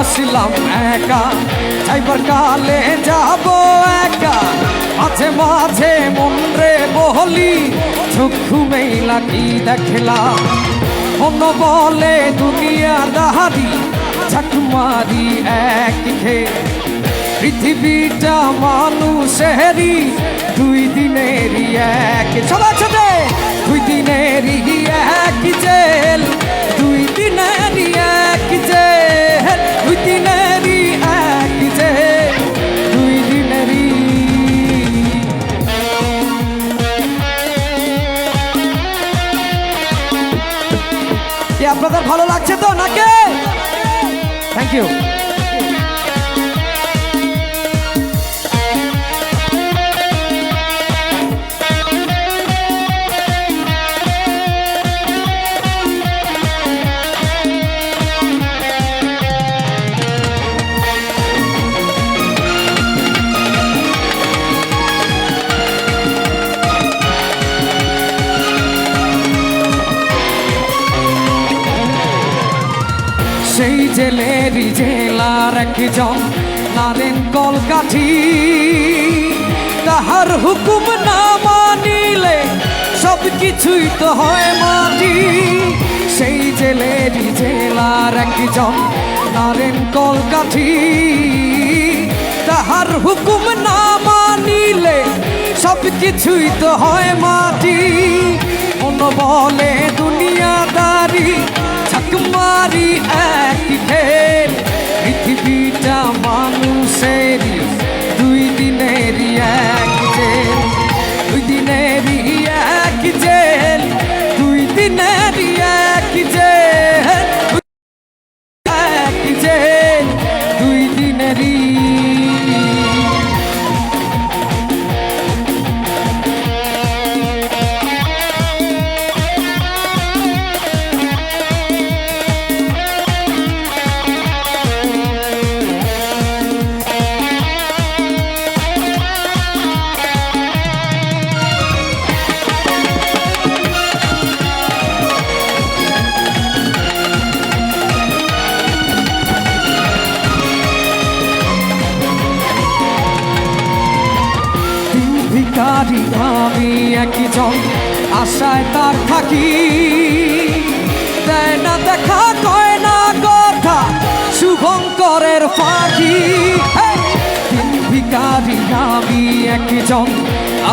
আসলাম একা যাইবার কালে যাব একা। মাঝে মাঝে মন রে বহলি, চক্ষু মেলা কি দেখলাম? মন বলে দুনিয়া দাহারি ঝাকুমারি এক খে পৃথিবীটা মানুষেরই, দুই দিনেরই এক। সবার সাথে আপনাদের ভালো লাগছে তো নাকি? থ্যাংক ইউ সেই জেলেরই জেলার একজন নারেন কলকাঠি। তাহার হুকুম না মানিলে সব কিছুই তো হয় মাটি। সেই জেলেরই জেলার একজন নারেন কলকাঠি। তাহার হুকুম না মানিলে সব কিছুই তো হয় মাটি। মন বলে দুনিয়াদারি ঠাকুমারি এক খেল। পৃথিবীটা মানুষেরই দুই দিনেরই এক জেল দুই দিনেরই এক জেল দুই দিনেরই ভিকারি আমি একজন আশায় তার থাকি। দেয় না দেখা, কয় না কথা, শুভঙ্করের! দিন ভিকারি আমি একজন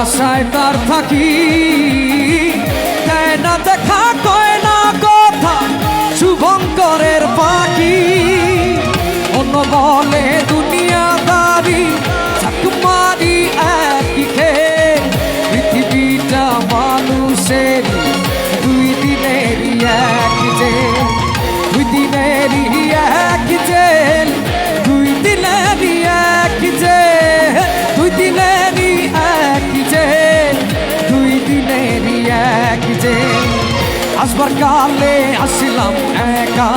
আশায় তার থাকি। দেয় না দেখা, কয় না কথা, শুভঙ্করের পাখি অন্য বলে মানুষের দুই দিনেরই এক জেল দুই দিনেরই এক জেল দুই দিনেরই এক জেল দুই দিনেরই এক জেল দুই দিনেরই এক জেল আসবার কালে আসলাম একা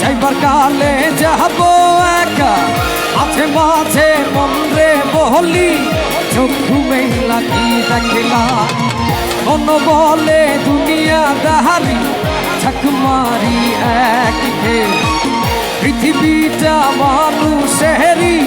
যাইবার কালে যাব একা মাঝে মাঝে মন রে বহলি চক্ষু মেলা কি দেখলাম মন বলে দুনিয়া দাহারি ঠাকুমারি এক পৃথিবীটা পৃথিবীটা মানুষেরই